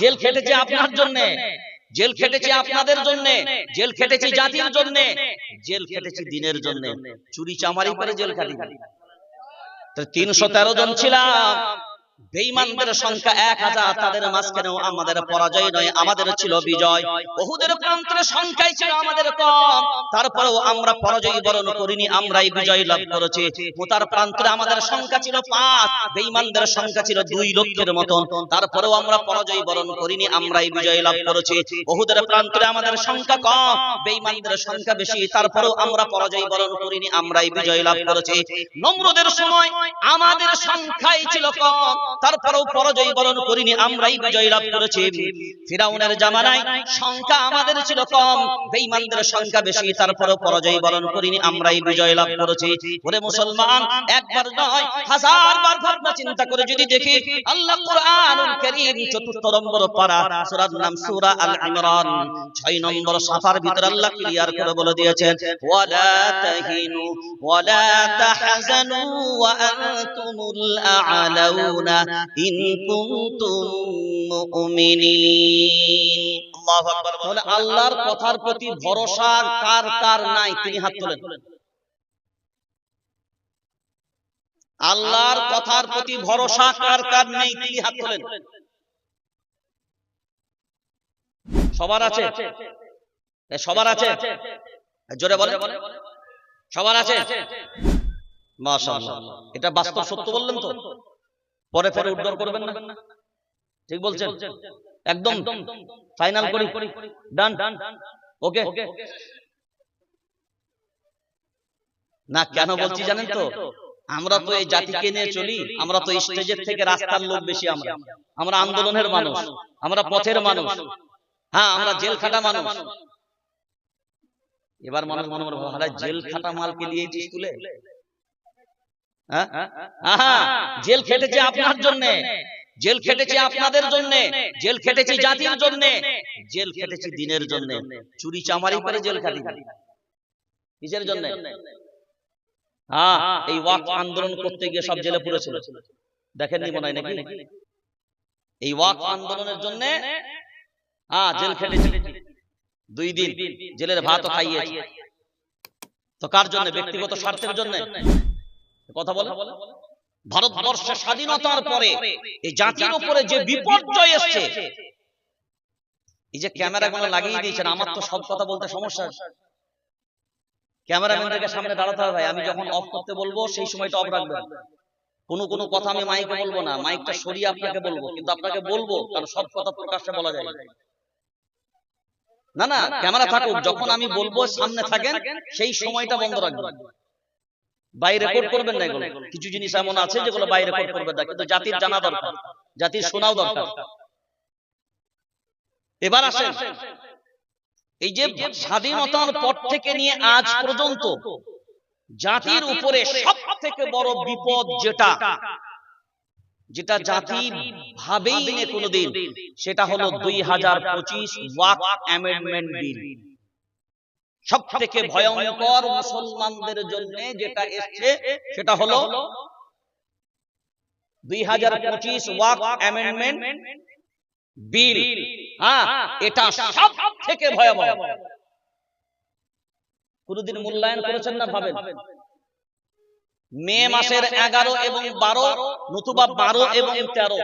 Jail খেটেছে আপনার জন্য, jail খেটেছে আপনাদের জন্য, জেল খেটেছে জাতির জন্য, জেল খেটেছে দিনের জন্য। চুরি চামারি করে জেল খাটি তিনশো তেরো জন ছিলাম। বেঈমানদের সংখ্যা এক হাজার তাদের মাঝখানেও আমাদের পরাজয় নয় আমাদের ছিল বিজয়। বহুদের প্রান্তের সংখ্যাই ছিল আমাদের কম। তারপরেও আমরা পরাজয় বরণ করিনি আমরাই বিজয় লাভ করেছি। মোতার প্রান্তরে আমাদের সংখ্যা ছিল পাঁচ বেঈমানদের সংখ্যা ছিল দুই লক্ষের মতন। তারপরেও আমরা পরাজয় বরণ করিনি আমরাই বিজয় লাভ করেছি। বহুদের প্রান্তরে আমাদের সংখ্যা কম বেঈমানদের সংখ্যা বেশি। তারপরেও আমরা পরাজয় বরণ করিনি আমরাই বিজয় লাভ করেছি। নম্রদের সময় আমাদের সংখ্যাই ছিল কম তারপরেও পরাজয় বরণ করিনি, আমরাই বিজয় লাভ করেছি। ফিরাউনের জামানায় সংখ্যা আমাদের ছিল কম, বেঈমানদের সংখ্যা বেশি তারপরেও পরাজয় বরণ করিনি, আমরাই বিজয় লাভ করেছি। ওরে মুসলমান, একবার নয়, হাজার বার ভাবনা চিন্তা করে যদি দেখি, আল্লাহ কুরআনুল কারীম চতুর্থ নম্বর পারা, সূরার নাম সূরা আল ইমরান। 6 নম্বর সাফার ভিতর আল্লাহ ক্লিয়ার করে বলে দিয়েছেন, ওয়ালা তাহিনু, ওয়ালা তাহজানু, ওয়া আনতুমুল আ'লাউনা আল্লাহর কথার প্রতি ভরসা কার কার নাই? তিনি হাত তোলেন। আল্লাহর কথার প্রতি ভরসা কার কার নেই? তিনি হাত তোলেন। সবার আছে? সবার আছে? জোরে বলে সবার আছে? এটা বাস্তব সত্য বললেন তো? পরে পরে উদ্ধার করবেন না। ঠিক বলছেন? একদম ফাইনাল করি। ডান। ওকে। না কেন বলছি জানেন তো? আমরা তো এই জাতিকে নিয়ে চলি। আমরা তো স্টেজের থেকে রাস্তার লোক বেশি আমরা। আমরা। আন্দোলনের মানুষ। আমরা পথের মানুষ। হ্যাঁ আমরা জেল খাটা মানুষ। এবার মানুষ মনে মনে জেল খাটা মালকে দিয়েছিস তুলে হ্যাঁ জেল খেটেছে আপনার জন্য। জেল খেটেছে আপনাদের জন্য। জেল খেটেছে জাতির জন্য। জেল খেটেছে দিনের জন্য। চুরি চামারি করে জেল খাটি। কিসের জন্য? হ্যাঁ এই ওয়াক আন্দোলন করতে গিয়ে সব জেলে পড়েছিল। দেখেননি মনে হয় নাকি? এই ওয়াক আন্দোলনের জন্য? হ্যাঁ জেল খেটেছে। দুই দিন জেলের ভাতও খাইয়ে তো কার জন্য? ব্যক্তিগত স্বার্থের জন্য? কথা বলে? ভারতবর্ষের স্বাধীনতার পরে এই জাতির উপরে যে বিপর্যয় এসছে এই যে ক্যামেরা গুলো লাগিয়ে দিয়েছেন আমার তো সব কথা বলতে সমস্যা। ক্যামেরাম্যানদেরকে সামনে দাঁড়াতে হবে ভাই আমি যখন অফ করতে বলব সেই সময়টা অফ রাখবেন। কোনো কোনো কথা আমি মাইকে বলব না মাইকটা সরিয়ে আপনাকে বলব কিন্তু আপনাকে বলব কারণ সব কথা প্রকাশ্যে বলা যায় না। না না ক্যামেরা থাকুক যখন আমি বলব সামনে থাকেন সেই সময়টা বন্ধ রাখবেন। বাইরে রেকর্ড করবেন না এগুলো। কিছু জিনিস এমন আছে যেগুলো বাইরে রেকর্ড করবেন না কিন্তু জাতির জানা দরকার। জাতির শোনাও দরকার। এবার আসেন। এই যে স্বাধীনতার পর থেকে নিয়ে আজ পর্যন্ত জাতির উপরে সব থেকে বড় বিপদ যেটা যেটা জাতি ভাবেই নে কোনোদিন সেটা হলো দুই হাজার পঁচিশ ওয়াক অ্যামেন্ডমেন্ট বিল। সব থেকে ভয়ঙ্কর মুসলমানদের জন্য যেটা এসছে সেটা হলো দুই হাজার পঁচিশ ওয়াক অ্যামেন্ডমেন্ট বিল। হ্যাঁ এটা সব থেকে ভয়াবহ। কোনদিন মূল্যায়ন করেছেন না ভাবেন? মে মাসের এগারো এবং বারো নতুবা বারো এবং তেরো।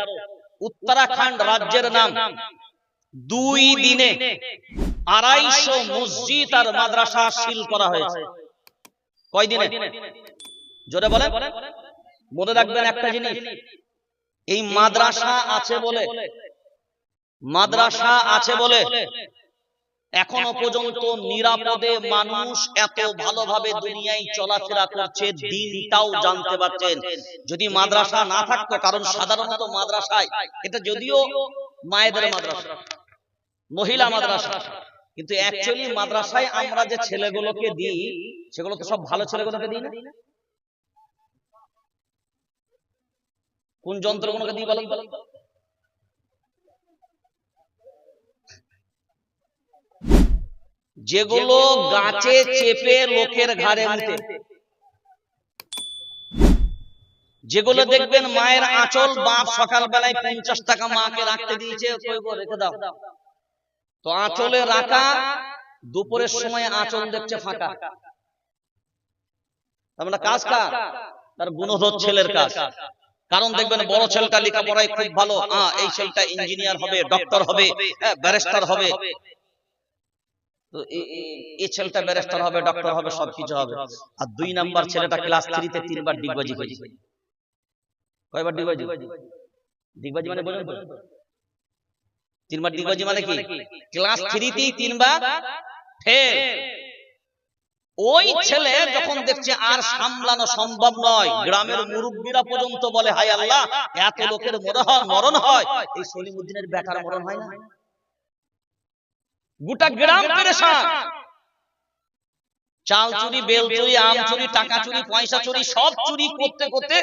উত্তরাখণ্ড রাজ্যের নাম। দুই দিনে। আড়াইশো মসজিদ আর মাদ্রাসা সিল করা হয়েছে। কয় দিনে? জোরে বলে মনে রাখবেন একটা জিনিস। এই মাদ্রাসা আছে বলে। মাদ্রাসা আছে বলে। এখনও পর্যন্ত নিরাপদে মানুষ এত ভালোভাবে দুনিয়ায় চলাফেরা করছে দিনটাও জানতে পারছেন যদি মাদ্রাসা না থাকতো কারণ সাধারণত মাদ্রাসায় এটা যদিও মায়েদের মাদ্রাসা। মহিলা মাদ্রাসা। কিন্তু অ্যাকচুয়ালি মাদ্রাসায় আমরা যে ছেলেগুলোকে দিই সেগুলো তো সব ভালো ছেলেগুলোকে দিই না? কোন যন্ত্রগুলোকে দিই বলেন যেগুলো গাছে চেপে লোকের ঘাড়ে উঠে। যেগুলো দেখবেন মায়ের আঁচল বাপ সকালবেলায় পঞ্চাশ টাকা মাকে রাখতে দিয়েছে রেখে দাও। তো আঁচলে রাখা দুপুরের সময় আঁচল দেখছে ফাঁকা। তার মানে কাজ কার তার গুণধর ছেলের কাজ। কারণ দেখবেন বড় ছেলেটা লেখাপড়ায় খুব ভালো হ্যাঁ এই ছেলেটা ইঞ্জিনিয়ার হবে ডক্টর হবে ব্যারিস্টার হবে। তো এ- এই ছেলেটা ব্যারিস্টার হবে ডক্টর হবে সবকিছু হবে। আর দুই নাম্বার ছেলেটা ক্লাস থ্রিতে তিনবার ডিগবাজি কয়বার ডিগবাজি ডিগবাজি মানে বলেন তো? তিনবার ডিগবাজি মানে কি? ক্লাস থ্রিতেই তিনবার ফেল। ওই ছেলে যখন দেখছে আর সামলানো সম্ভব নয় গ্রামের মুরব্বীরা পর্যন্ত বলে হাই আল্লাহ এত লোকের মরণ হয় মরণ হয়। এই সলিমুদ্দিনের বেটার মরণ হয় না? গোটা গ্রাম পেরেশান। চাল চুরি বেল চুরি আম চুরি টাকা চুরি পয়সা চুরি সব চুরি করতে করতে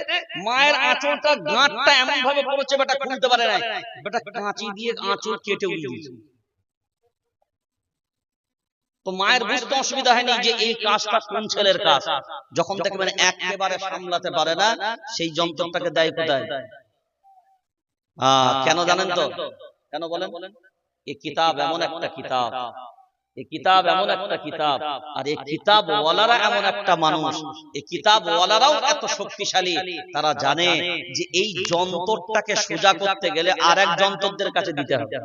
মায়ের আঁচলটা গাঁটটা এমন ভাবে পড়েছে বেটা খুলতে পারে না বেটা কাঁচি দিয়ে আঁচল কেটে উড়িয়ে দিয়েছে তো মায়ের বুঝতে অসুবিধা হয়নি যে এই কাজটা কোন ছেলের কাজ? যখন তাকে মানে একেবারে সামলাতে পারে না সেই যন্ত্রটাকে দেয় কোথায়? আহ, কেন জানেন তো? কেন বলেন? এই কিতাব এমন একটা কিতাব। এই কিতাব এমন একটা কিতাব। আর এই কিতাব ওয়ালারা এমন একটা মানুষ। এই কিতাব ওয়ালারাও এত শক্তিশালী। তারা জানে যে এই যন্ত্রটাকে সোজা করতে গেলে আর এক যন্ত্রদের কাছে দিতে হবে।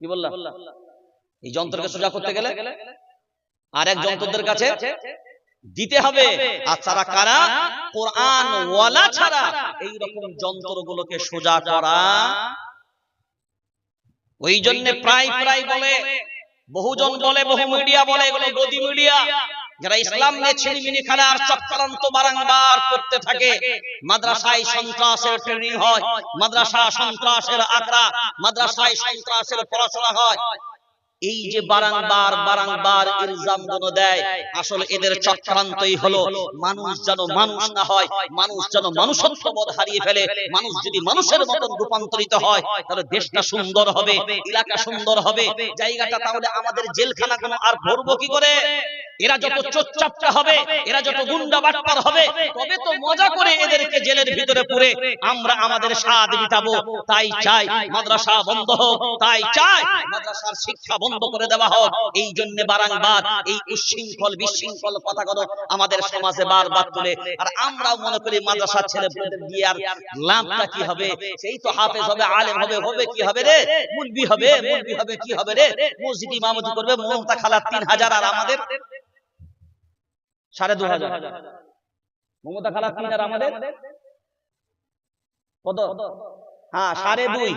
কি বললাম এই যন্ত্রকে সোজা করতে গেলে আর এক যন্ত্রদের কাছে দিতে হবে। আর তারা কারা? কোরআন ওয়ালা ছাড়া। এই রকম যন্ত্রগুলোকে সোজা করা। ওই জন্য প্রায় প্রায় বলে বহুজন বলে বহু মিডিয়া বলে এগুলো গদি মিডিয়া। যারা ইসলাম নিয়ে ছিনিমিনি খেলা আর চক্রান্ত বারংবার করতে থাকে মাদ্রাসায় সন্ত্রাসের ট্রেনিং হয় মাদ্রাসা সন্ত্রাসের আগ্রা মাদ্রাসায় সন্ত্রাসের পড়াশোনা হয় এই যে বারংবার বারংবার ইলজামগুলো দেয় আসলে এদের চক্রান্তই হলো মানুষ যেন মানুষ না হয় মানুষ যেন মানুষত্ব বোধ হারিয়ে ফেলে মানুষ যদি মানুষের মতন রূপান্তরিত হয় তাহলে দেশটা সুন্দর হবে এলাকা সুন্দর হবে জায়গাটা তাহলে আমাদের জেলখানা কোনো আর ভরবো কি করে? এরা যত চোপচাপটা হবে এরা যত গুন্ডা বাটপার হবে তবে তো মজা করে এদেরকে জেলের ভিতরে পুরে আমরা আমাদের স্বাদ মিটাবো তাই চাই মাদ্রাসা বন্ধ হোক তাই চাই মাদ্রাসার শিক্ষা বন্ধ করে দেওয়া হোক। এই জন্য বারংবার এই উচ্ছৃঙ্খল বিশৃঙ্খল কথাগুলো আমাদের সমাজে বারবার তুলে। আর আমরাও মনে করি মাদ্রাসার ছেলে দিয়ে আর লাভটা কি হবে? সেই তো হাফেজ হবে আলেম হবে হবে কি হবে রে মুলবি হবে মুলবি হবে কি হবে রে? মসজিদ ইমামতি করবে মমতা খালা তিন হাজার আর আমাদের সাড়ে দু হাজার। মমতা খালা তিন আর আমাদের? কত? হ্যাঁ সাড়ে দুই।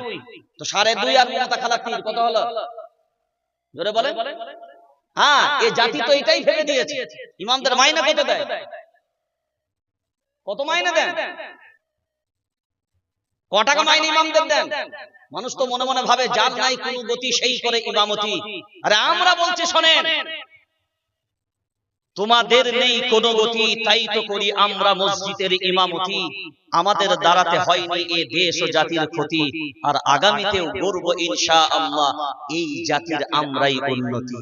তো সাড়ে দুই আর মমতা খালা তিন কত হলো? জোরে বলে? হ্যাঁ এ জাতি তো এটাই ভেবে দিয়েছে। ইমামদের মাইনে কত দেয়? কত মাইনে দেন? ক টাকা মাইনে ইমামদের দেন? মানুষ তো মনে মনে ভাবে যার নাই কোনো গতি সেই করে ইমামতি। আরে আমরা বলছি শোনেন। তোমাদের নেই কোনো গতি তাই তো করি আমরা মসজিদের ইমামতি। আমাদের দাঁড়াতে হয়নি এ দেশ ও জাতির ক্ষতি। আর আগামীতেও গর্ব ইনশা আল্লাহ এই জাতির আমরাই উন্নতি।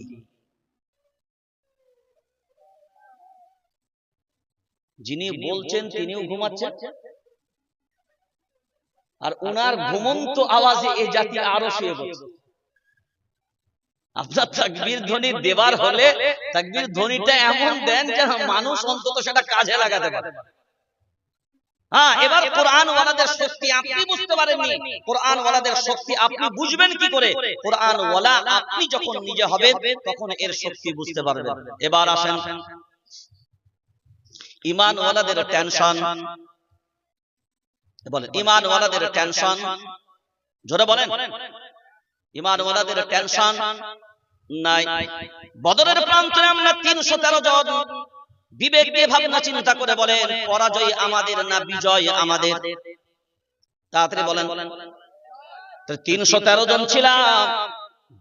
যিনি বলছেন তিনিও ঘুমাচ্ছেন। আর ওনার ঘুমন্ত আওয়াজে এই জাতি আরও শুয়ে বলছে আপনার তাকবীর ধ্বনি দেবার হলে তাকবীর ধ্বনিটা এমন দেন যে মানুষ অন্তত সেটা কাজে লাগাতে পারে। হ্যাঁ এবার কোরআন ওয়ালাদের শক্তি আপনি বুঝতে পারেননি। কোরআন ওয়ালাদের শক্তি আপনি বুঝবেন কি করে? কোরআন ওয়ালা আপনি যখন নিজে হবেন তখন এর শক্তি বুঝতে পারবেন। এবার আসেন। ইমান ওয়ালাদের টেনশন বলেন ইমান ওয়ালাদের টেনশন জোরে বলেন। ইমান ওয়ালাদের টেনশন নাই। বদরের প্রান্তরে আমরা তিনশো তেরো জন বিবেক দিয়ে ভাবনা চিন্তা করে বলেন, পরাজয় আমাদের না বিজয় আমাদের? তাড়াতাড়ি বলেন। তিনশো তেরো জন ছিলাম।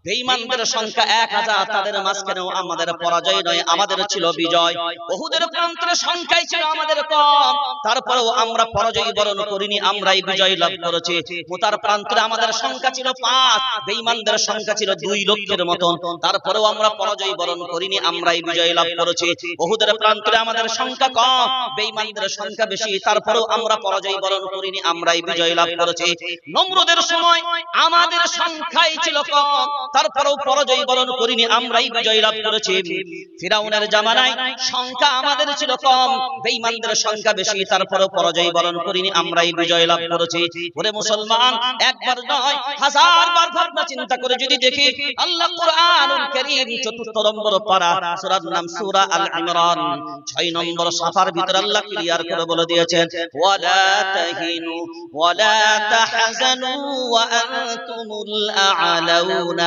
বেঈমানদের সংখ্যা এক হাজার তাদের মাঝখানেও আমাদের পরাজয় নয় আমাদের ছিল বিজয়। বহুদের প্রান্তের সংখ্যাই ছিল আমাদের কম। তারপরেও আমরা পরাজয় বরণ করিনি আমরাই বিজয় লাভ করেছি। মোতার প্রান্তরে আমাদের সংখ্যা ছিল পাঁচ বেঈমানদের সংখ্যা ছিল দুই লক্ষের মতন। তারপরেও আমরা পরাজয় বরণ করিনি আমরাই বিজয় লাভ করেছি। বহুদের প্রান্তরে আমাদের সংখ্যা কম বেঈমানদের সংখ্যা বেশি। তারপরেও আমরা পরাজয় বরণ করিনি আমরাই বিজয় লাভ করেছি। নম্রদের সময় আমাদের সংখ্যাই ছিল কম তারপরেও পরাজয় বরণ করিনি, আমরাই বিজয় লাভ করেছি। ফিরাউনের জামানায় সংখ্যা আমাদের ছিল কম, বেঈমানদের সংখ্যা বেশি, তারপরেও পরাজয় বরণ করিনি, আমরাই বিজয় লাভ করেছি। ওরে মুসলমান, একবার নয়, হাজার বার ভাবনা চিন্তা করে যদি দেখি, আল্লাহ কোরআনুল কারীম চতুর্থ নম্বর পারা, সূরার নাম সূরা আল ইমরান 6 নম্বর সাফার ভিতর আল্লাহ ক্লিয়ার করে বলে দিয়েছেন, ওয়ালা তাহিনু, ওয়ালা তাহজানু, ওয়া আনতুমুল আ'লাউনা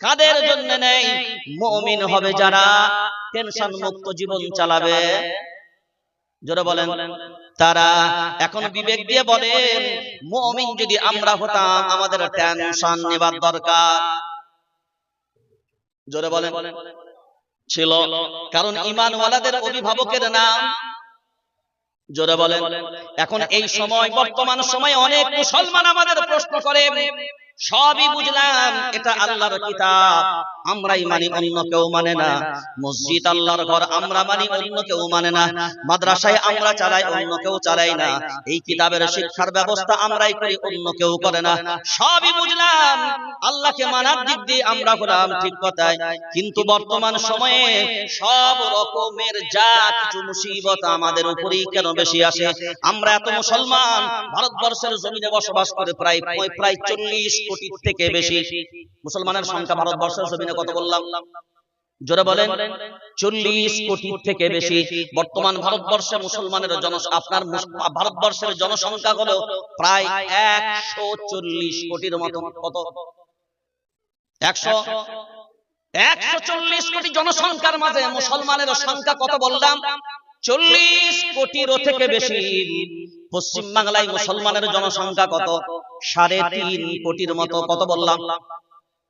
কাদের জন্য নেই? মুমিন হবে যারা টেনশন মুক্ত জীবন চালাবে। জোরে বলেন তারা এখন বিবেক দিয়ে বলেন মুমিন যদি আমরা হতাম আমাদের টেনশন নেবার দরকার। জোরে বলেন ছিল। কারণ ইমানওয়ালাদের অভিভাবকের নাম। জোরে বলেন এখন এই সময় বর্তমান সময় অনেক মুসলমান আমাদের প্রশ্ন করে সবই বুঝলাম এটা আল্লাহর কিতাব। আমরাই মানি অন্য কেউ মানে না। মসজিদ আল্লাহর ঘর আমরা মানি অন্য কেউ মানে না। মাদ্রাসায় আমরা চালাই অন্য কেউ চালাই না। এই কিতাবের শিক্ষার ব্যবস্থা আমরাই করি অন্য কেউ করে না। সবই বুঝলাম। আল্লাহকে মানার দিক দিয়ে আমরা হলাম ঠিক কথাই কিন্তু বর্তমান সময়ে সব রকমের যা কিছু মুসিবত আমাদের উপরেই কেন বেশি আসে? আমরা এত মুসলমান ভারতবর্ষের জমিনে বসবাস করে প্রায় প্রায় চল্লিশ কোটি থেকে বেশি মুসলমানের সংখ্যা ভারতবর্ষের জমিনে কত বললাম? জোরে বলেন চল্লিশ কোটি থেকে বেশি বর্তমান ভারতবর্ষে মুসলমানের জন আপনার ভারতবর্ষের জনসংখ্যা হলো প্রায় একশো চল্লিশ কোটির মতো কত? একশো একশো চল্লিশ কোটি জনসংখ্যার মাঝে মুসলমানের সংখ্যা কত বললাম? চল্লিশ কোটিরও থেকে বেশি। পশ্চিম বাংলায় মুসলমানের জনসংখ্যা কত? সাড়ে তিন কোটির মতো। কত বললাম?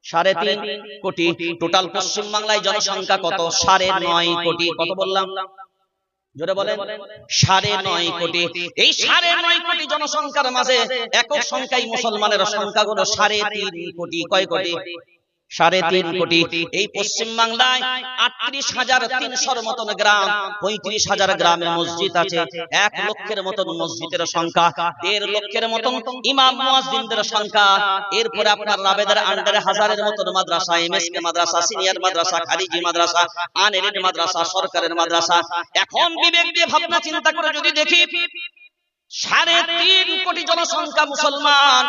সাড়ে তিন কোটি। টোটাল পশ্চিম বাংলায় জনসংখ্যা কত? সাড়ে নয় কোটি। কত বললাম? জোরে বলেন। সাড়ে নয় কোটি। এই সাড়ে নয় কোটি জনসংখ্যার মাঝে একক সংখ্যায় মুসলমানের সংখ্যা গুলো সাড়ে তিন কোটি। কয় কোটি? সাড়ে তিন কোটি। এই পশ্চিম বাংলায় আটত্রিশ হাজার তিনশোর মতন গ্রাম পঁয়ত্রিশ হাজার গ্রামে মসজিদ আছে। এক লক্ষের মতন মসজিদের সংখ্যা দেড় লক্ষের মতন ইমাম মুয়াজ্জিনদের সংখ্যা। এরপরে আপনার রাবেদার আন্ডারে হাজারের মতন মাদ্রাসা এমএসকে মাদ্রাসা সিনিয়র মাদ্রাসা খারিজি মাদ্রাসা আনএরিড মাদ্রাসা সরকারের মাদ্রাসা। এখন বিবেক দিয়ে ভাবনা চিন্তা করে যদি দেখি সাড়ে তিন কোটি জনসংখ্যা মুসলমান।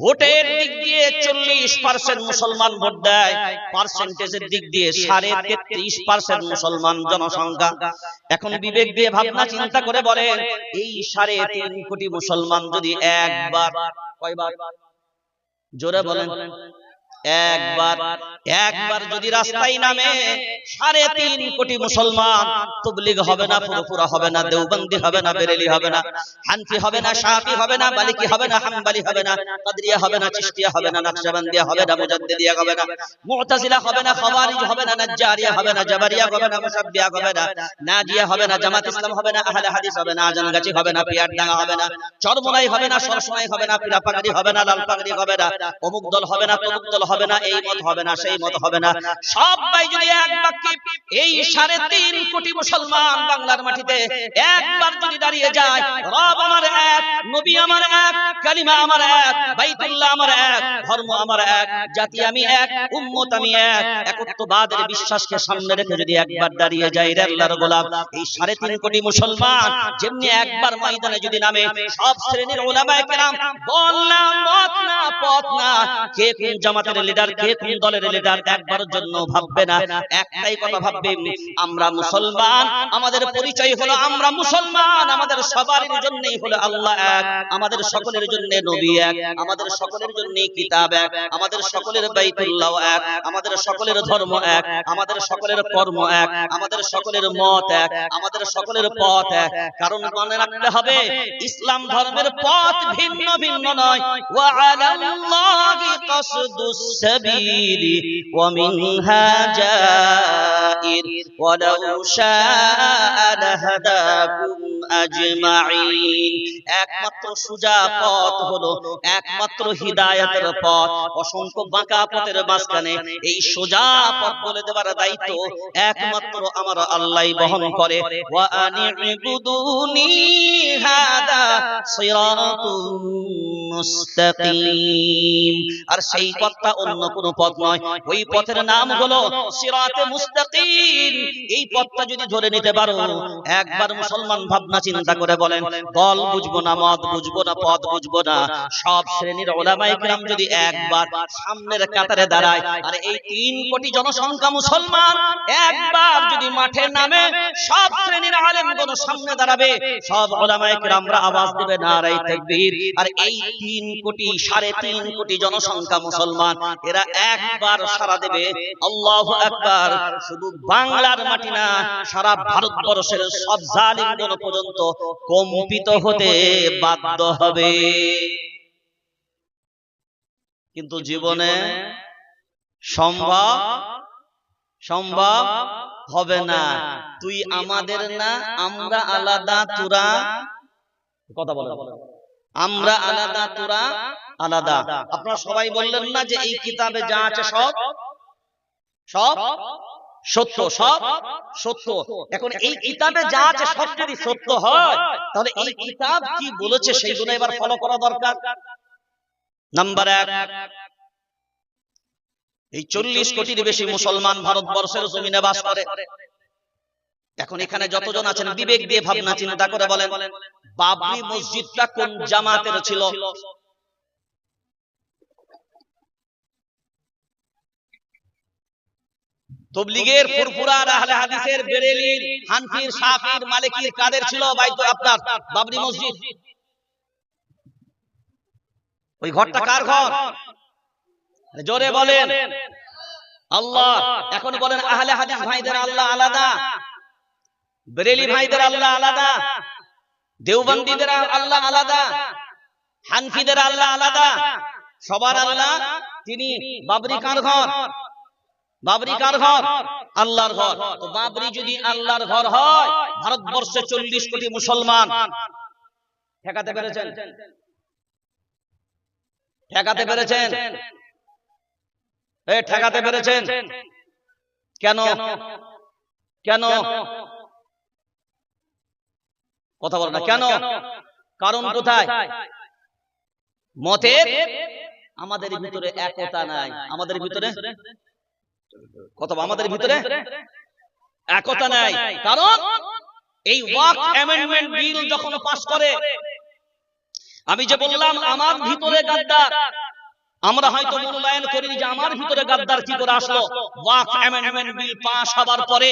ভোটের দিক দিয়ে চল্লিশ পার্সেন্ট মুসলমান ভোট দেয় পার্সেন্টেজের দিক দিয়ে সাড়ে তেত্রিশ পার্সেন্ট মুসলমান জনসংখ্যা। এখন বিবেক দিয়ে ভাবনা চিন্তা করে বলেন, এই সাড়ে তিন কোটি মুসলমান যদি একবার, কয়বার? জোরে বলেন। একবার একবার যদি রাস্তায় নামে সাড়ে তিন কোটি মুসলমান তবলিগ হবে না পুরোপুরা হবে না দেওবন্দি হবে না বেরেলি হবে না হানফি হবে না শাফি হবে না মালিকি হবে না হাম্বালি হবে না কাদরিয়া হবে না চিশতিয়া হবে না নকশবন্দিয়া হবে না মুজাদ্দিদিয়া হবে না মুতাজিলা হবে না খাওয়ারিজ হবে না নাজ্জারিয়া হবে না জাবারিয়া হবে না মুসাব্বিয়া হবে না নাজিয়া হবে না জামাত ইসলাম হবে না আহলে হাদিস হবে না আজানগাছি হবে না পিয়ারডাঙ্গা হবে না চরমলাই হবে না সরসমাই হবে না পিরা পাগড়ি হবে না লাল পাগড়ি হবে না অমুক দল হবে না তমুক দল হবে না, এই মত হবে না, সেই মত হবে না। সবাই যদি এক বাক্যে, এই সাড়ে তিন কোটি মুসলমান বাংলার মাটিতে একবার যদি দাঁড়িয়ে যায়, রব আমার এক, নবী আমার এক, কালিমা আমার এক, বাইতুল্লাহ আমার এক, ধর্ম আমার এক, জাতি আমি এক, উম্মত আমি এক। একত্ববাদের বিশ্বাসকে সামনে রেখে যদি একবার দাঁড়িয়ে যায় রে আল্লাহর গোলাম, এই সাড়ে তিন কোটি মুসলমান যেমনি একবার ময়দানে যদি নামে, সব শ্রেণির ওলামায়ে কেরাম দল না, মত না, পথ না, কে কোন জামাতের আমাদের লিডার কে কোন দলের লিডার একবারের জন্য ভাববে না? একটাই কথা ভাববে, আমরা মুসলমান, আমাদের পরিচয় হলো আমরা মুসলমান, আমাদের সবার জন্যই হলো আল্লাহ এক, আমাদের সকলের জন্য নবী এক, আমাদের সকলের জন্য কিতাব এক, আমাদের সকলের বাইতুল্লাহ এক, আমাদের সকলের ধর্ম এক, আমাদের সকলের কর্ম এক, আমাদের সকলের মত এক, আমাদের সকলের পথ এক। কারণ মনে রাখতে হবে, ইসলাম ধর্মের পথ ভিন্ন ভিন্ন নয়। ওয়া আলাল্লাহি কাসদুস ওয়া মিনহা জাইর ওয়ালাউ শাআ লাহাদাকুম আজমাইন একমাত্র সুজা পথ হলো একমাত্র হিদায়াতের পথ। অসংখ্য বাঁকা পথের মাঝখানে এই সোজা পথ বলে দেবার দায়িত্ব একমাত্র আমার আল্লাহ বহন করে। আর সেই পথটা অন্য কোনো পথ নয়। ওই পথের নাম হলো সিরাতে মুস্তাকিম। এই পথটা যদি ধরে নিতে পারো, একবার মুসলমান ভাবনা চিন্তা করে বলেন, দল বুঝব না, মত বুঝব না, পথ বুঝব না। সব শ্রেণির ওলামায়ে কিরাম যদি একবার সামনের কাতারে দাঁড়ায়, আর এই তিন কোটি জনসংখ্যা মুসলমান একবার যদি মাঠে নামে, সব শ্রেণির আলেমগণ সামনে দাঁড়াবে। সব ওলামায়ে কিরামরা আওয়াজ দেবে নারাই তাকবীর। আর এই তিন কোটি, সাড়ে তিন কোটি জনসংখ্যা মুসলমান এরা একবার সারা দেবে। আল্লাহু আকবার। শুধু বাংলার মাটি না সারা ভারতবর্ষের সব জালিমগণ পর্যন্ত কম্পিত হতে বাধ্য হবে। কিন্তু জীবনে সম্ভব সম্ভব হবে না। তুই আমাদের না আমরা আলাদা তোরা। কথা বলো আমরা আলাদা তোরা। আলাদা। আপনারা সবাই বললেন না যে এই কিতাবে যা আছে সব? সব? সত্য সব? সত্য। এখন এই কিতাবে যা আছে সব যদি সত্য হয় তাহলে এই কিতাব কি বলেছে সেইগুলো এবার ফলো করা দরকার। নাম্বার এক। এই চল্লিশ কোটির বেশি মুসলমান ভারতবর্ষের জমিনে বাস করে। এখন এখানে যতজন আছেন বিবেক দিয়ে ভাবনা চিন্তা করে বলেন বাবরি মসজিদটা কোন জামাতের ছিল? তবলিগের ফুরফুরার আহলে হাদিসের বেরেলির হানফির শাফির মালিকির কাদের ছিল বাইতো আপনার বাবরি মসজিদ। ওই ঘরটা কার ঘর? জোরে বলেন। আল্লাহ এখন বলেন আহলে হাদিস ভাইদের আল্লাহ আলাদা। বেরেলি ভাইদের আল্লাহ আলাদা। দেওবন্দিদের আল্লাহ আলাদা। হানফিদের আল্লাহ আলাদা। সবার আল্লাহ তিনি বাবরি কার ঘর? বাবরি কার ঘর? আল্লাহর ঘর। তো বাবরি যদি আল্লাহর ঘর হয় ভারতবর্ষে চল্লিশ কোটি মুসলমান। ঠেকাতে পেরেছেন? ঠেকাতে পেরেছেন? ঠেকাতে পেরেছেন? কেন? কেন? কথা বল না। কেন? কারণ কোথায়? মতের আমাদের ভিতরে একতা নাই। আমাদের ভিতরে কথা আমাদের ভিতরে? একতা নাই। কারণ এই ওয়াক অ্যামেন্ডমেন্ট বিল যখন পাস করে আমি যে বললাম আমার ভিতরে গাদ্দার আমরা হয়তো মূল্যায়ন করি যে আমার ভিতরে গাদ্দার কি করে আসলো। ওয়াক অ্যামেন্ডমেন্ট বিল পাস হবার পরে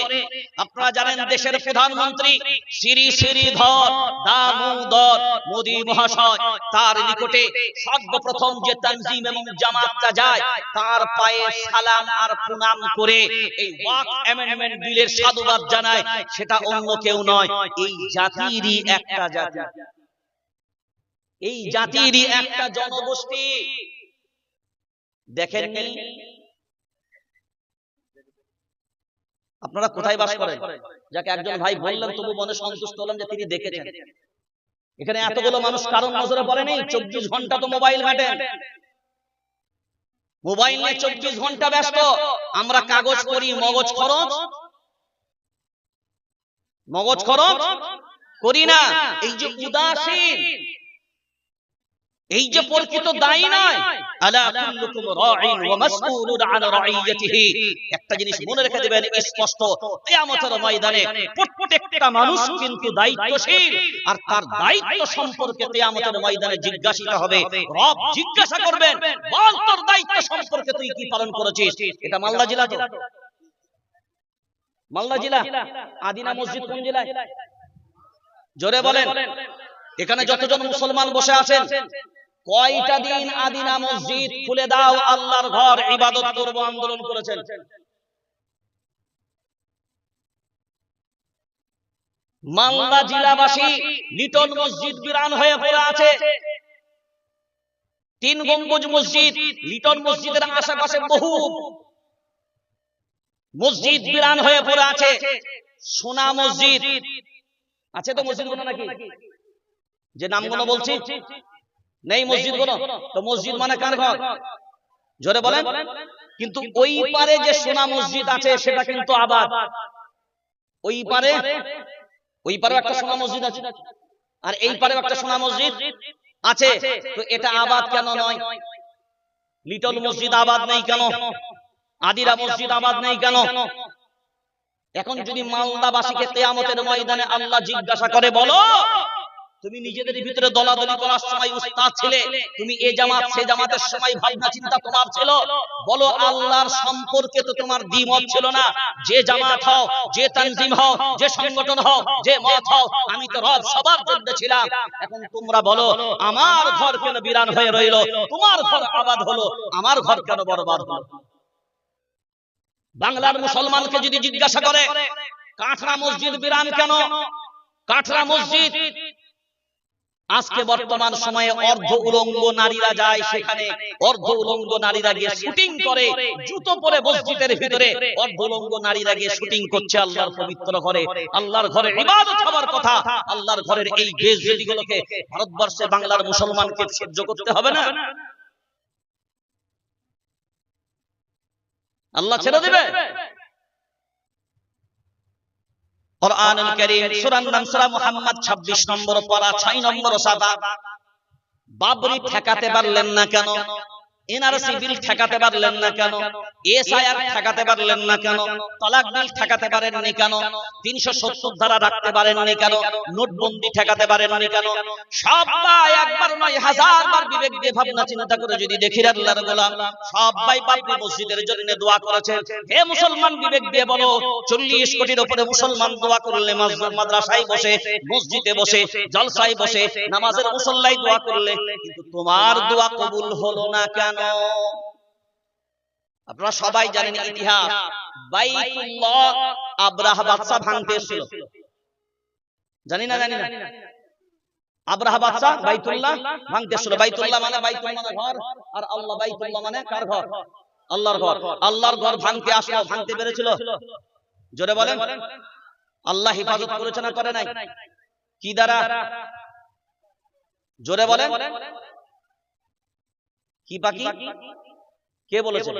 আপনারা জানেন দেশের প্রধানমন্ত্রী শ্রী শ্রীধর দামোদর মোদী মহাশয়, তার নিকটে সর্বপ্রথম যে তানজিম এবং জামাতটা যায়, তার পায়ে সালাম আর প্রণাম করে এই ওয়াক অ্যামেন্ডমেন্ট বিলের সাধুবাদ জানায়, সেটা অন্য কেউ নয়, এই জাতিরই একটা জাতি। এই জাতিরই একটা জনগোষ্ঠী। দেখেননি? আপনারা কোথায় বাস করেন? যাকে একজন ভাই বললেন তবু মনে সন্তুষ্ট হলাম যে তিনি দেখেছেন। এখানে এতগুলো মানুষ কারণ নজরে পড়ে নেই চব্বিশ ঘণ্টা তো মোবাইল ঘাটেন মোবাইল নিয়ে চব্বিশ ঘণ্টা ব্যস্ত। আমরা কাগজ করি মগজ খরচ। মগজ খরচ? করি না। এই যে উদাসীন। এই যে প্রকৃত দায়ী নয় আলা কুল্লুকুম রাঈন ওয়া মাসউলুন আন রাইয়াতিহি। একটা জিনিস মনে রেখে দিবেন স্পষ্ট। কিয়ামতের ময়দানে প্রত্যেকটা মানুষ কিন্তু দায়িত্বশীল। আর তার দায়িত্ব সম্পর্কে কিয়ামতের ময়দানে জিজ্ঞাসিত হবে। রব জিজ্ঞাসা করবেন বল তোর দায়িত্ব সম্পর্কে তুই কি পালন করেছিস? এটা মালদা জেলা তো মালদা জেলা। আদিনা মসজিদ কোন জেলায়? জোরে বলেন। এখানে যতজন মুসলমান বসে আছেন কয়টা দিন আদিনা মসজিদ খুলে দাও আল্লাহর ঘর ইবাদত করব আন্দোলন করেছেন। মালদা জেলাবাসী লিটন মসজিদ বিরান হয়ে পড়ে আছে। তিন গম্বুজ মসজিদ লিটন মসজিদের আশেপাশে বহু মসজিদ বিরান হয়ে পড়ে আছে। সোনা মসজিদ। আছে তো মসজিদগুলো নাকি যে নামগুলো বলছি? নেই মসজিদগুলো তো মসজিদ মানে কার ঘর? জোরে বলেন? কিন্তু ওই পারে যে সোনা মসজিদ আছে সেটা কিন্তু আবাদ। ওই পারে ওই পারে একটা সোনা মসজিদ আছে। আর এই পারে একটা সোনা মসজিদ আছে। তো এটা আবাদ কেন নয়? লিটল মসজিদ আবাদ নেই কেন? আদিরা মসজিদ আবাদ নেই কেন? এখন যদি মালদাবাসীকে তেয়ামতের ময়দানে আল্লাহ জিজ্ঞাসা করে বলো তুমি নিজেদের ভিতরে দলাদলি করার সময় উস্তাদ ছিলে, তুমি এ জামাত, সে জামাতের সময় ভাবনা চিন্তা তোমার ছিল। বলো, আল্লাহর সম্পর্কে তো তোমার দ্বিমত ছিল না। যে জামাত হও, যে তানজিম হও, যে সংগঠন হও, যে মত হও, আমি তো রব সবার জন্য ছিলাম। এখন তোমরা বলো, আমার ঘর কেন বিরান হয়ে রইল? তোমার ঘর আবাদ হলো, আমার ঘর কেন বরবাদ হলো? বাংলার মুসলমানকে যদি জিজ্ঞাসা করে কাঠরা মসজিদ বিরান কেন? কাঠরা মসজিদ আজকে বর্তমান সময়ে অর্ধ উলঙ্গ নারীরা যায় সেখানে। অর্ধ উলঙ্গ নারীরা গিয়ে শুটিং করে জুতো পরে মসজিদের ভিতরে অর্ধ উলঙ্গ নারীরা গিয়ে শুটিং করছে আল্লাহর পবিত্র ঘরে। আল্লাহর ঘরে ইবাদত হওয়ার কথা আল্লাহর ঘরের এই বেজগুলোকে ভারতবর্ষে বাংলার মুসলমানকে সহ্য করতে হবে না। আল্লাহ ছেড়ে দিবে। কোরআনুল কারীম সূরার নাম সূরা মুহাম্মদ 26 নম্বর পারা 6 নম্বর সাদা। বাবরি ঠেকাতে পারলেন না কেন? এনআরসি বিল ঠেকাতে পারলেন না কেন? এসআইআর ঠেকাতে পারলেন না কেন? তালাক বিল ঠেকাতে পারেননি কেন? 370 ধারা রাখতে পারেননি কেন? নোটবন্দি ঠেকাতে পারেননি কেন? সবাই একবার নয় হাজার বার বিবেক দিয়ে ভাবনা চিন্তা করে যদি দেখি আল্লাহর গোলাম সবাই মসজিদের জন্য দোয়া করেছেন। হে মুসলমান বিবেক দিয়ে বলো 40 কোটির উপরে মুসলমান দোয়া করলে মাদ্রাসায় বসে মসজিদে বসে জলসায় বসে নামাজের মুসল্লায় দোয়া করলে কিন্তু তোমার দোয়া কবুল হলো না কেন? আপনারা সবাই জানেন ইতিহাস। বাইতুল্লাহ আব্রাহ বাদশা ভাঙতে এসেছিল। জানি না জানি না। আব্রাহ বাদশা বাইতুল্লাহ ভাঙতে এসেছিল। বাইতুল্লাহ মানে বাইতুল মানে ঘর, আর আল্লাহ বাইতুল্লাহ মানে কার ঘর? আল্লাহর ঘর। আল্লাহর ঘর ভাঙতে আসলো, ভাঙতে পেরেছিল। জোরে বলেন। আল্লাহ হেফাজত করেছে না করে নাই? কি দ্বারা? জোরে বলেন। কি বাকি? কে বলেছে?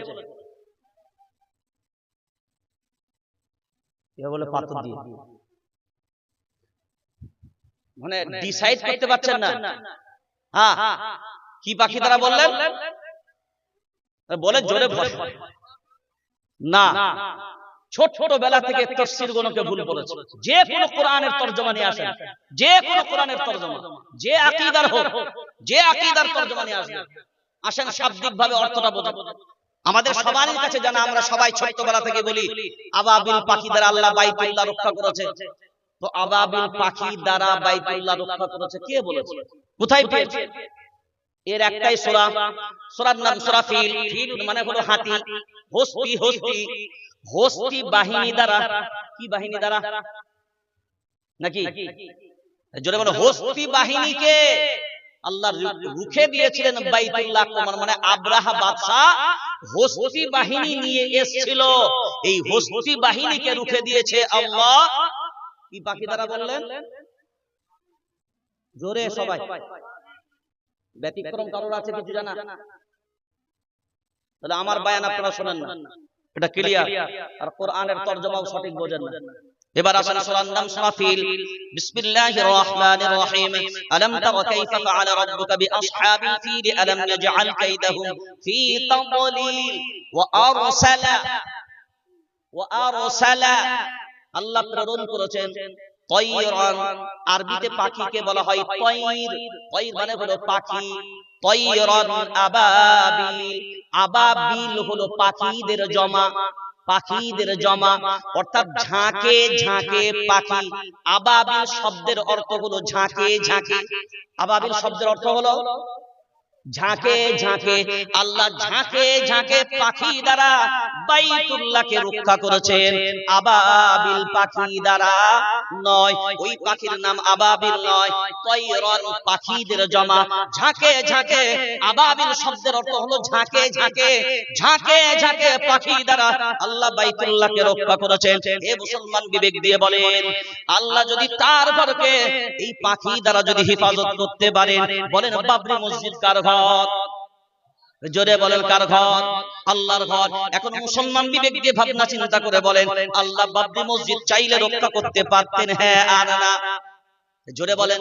বলে পাথর দিয়ে। মানে ডিসাইড করতে পারছেন না। হ্যাঁ। কি পাখি তারা বললেন? বলে জোরে না। ছোট ছোট বেলা থেকে তফসির গুলোকে ভুল করেছে। যে কোন কোরআনের তর্জমা নিয়ে আসেন। যে কোন কোরআনের তর্জমা। যে আকীদার হোক। যে আকীদার তর্জমা নিয়ে আসেন আসেন শাব্দিক ভাবে অর্থটা বোঝাবো আমাদের সবারই কাছে জানা আমরা সবাই ছোট্টবেলা থেকে বলি আবাবিল পাখি দ্বারা আল্লাহ বাইতুল্লাহ রক্ষা করেছে। তো আবাবিল পাখি দ্বারা বাইতুল্লাহ রক্ষা করেছে। কে বলেছে? কোথায় পেয়েছে? এর একটাই সূরা সূরার নাম সূরা ফিল। ফিল মানে হলো হাতি। হস্তি হস্তি হস্তি। বাহিনী দ্বারা। কি বাহিনী দ্বারা? নাকি? জোরে বলো হস্তি বাহিনীকে আল্লাহ রুখে দিয়েছিলেন বাইতুল্লাহ আক্রমণ মানে আব্রাহা বাদশাহ হস্তি বাহিনী নিয়ে এসেছিল। এই হস্তি বাহিনীকে রুখে দিয়েছে আল্লাহ। কি পাখি দ্বারা বললেন? জোরে সবাই। ব্যতিক্রম কারোর আছে কিছু জানা? তাহলে আমার বায়ান আপনারা শোনেন না। এটা ক্লিয়ার আর কোরআনের তর্জমাও সঠিক বোঝেন না। এবার আসলে সূরার নাম সূরা ফিল বিসমিল্লাহির রহমানির রহিম। আলাম তারা কাইফা ফাআলা রাব্বুকা বিআসহাবিল ফিল। আলাম ইয়াজআল কাইদাহুম ফি তাদলিল ওয়া আরসালা। ওয়া আরসালা। আল্লাহ প্রেরণ করেছেন তয়রান আরবিতে পাখিকে বলা হয় তয়র তয়র মানে হলো পাখি। তয়রান আবাবিল। আবাবিল হলো পাখিদের জমা। পাখিদের জমা অর্থাৎ ঝাঁকে ঝাঁকে পাখি। আবাবিল শব্দের অর্থ হলো ঝাঁকে ঝাঁকে আবাবিল শব্দের অর্থ হলো ঝাঁকে ঝাঁকে আল্লাহ ঝাঁকে ঝাঁকে পাখি দ্বারা বাইতুল্লাহকে রক্ষা করেছেন। আবাবিল পাখি দ্বারা নয় ওই পাখির নাম আবাবিল নয় তয়রন পাখিদের জমা। ঝাঁকে ঝাঁকে আবাবিল শব্দের অর্থ হলো ঝাঁকে ঝাঁকে ঝাঁকে। ঝাঁকে পাখি দ্বারা আল্লাহ বাইতুল্লাহকে রক্ষা করেছেন। হে মুসলমান বিবেক দিয়ে বলেন আল্লাহ যদি তার ঘরকে এই পাখি দ্বারা যদি হেফাজত করতে পারেন বলেন বাবরি মসজিদ কার ঘর জোরে বলেন কার ঘর আল্লাহর ঘর। এখন মুসলমান বিবেক দিয়ে ভাবনা চিন্তা করে বলেন, আল্লাহ বাবরি মসজিদ চাইলে রক্ষা করতে পারতেন হ্যাঁ আর না। জোরে বলেন।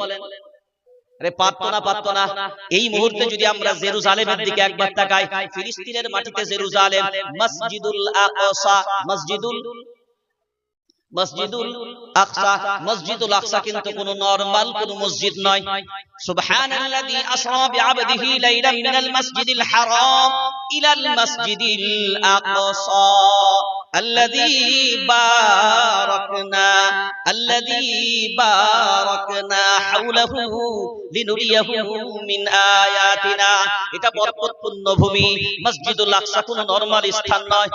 এই মুহূর্তে যদি আমরা জেরুজালেমের দিকে একবার তাকাই, ফিলিস্তিনের মাটিতে জেরুজালেম, মসজিদুল মসজিদুল মসজিদুল আকসা মসজিদুল আকসা কিন্তু কোন নরমাল কোন মসজিদ নয় সুবহানাল্লাযী আসরা বিআবদিহি লাইলাম মিনাল মাসজিদিল হারাম ইলাল মাসজিদিল আকসা الذي باركنا الذي باركنا حوله لنريه من آياتنا এটা বরকতপূর্ণ ভূমি মসজিদুল আকসা কোন নরমাল স্থান নয়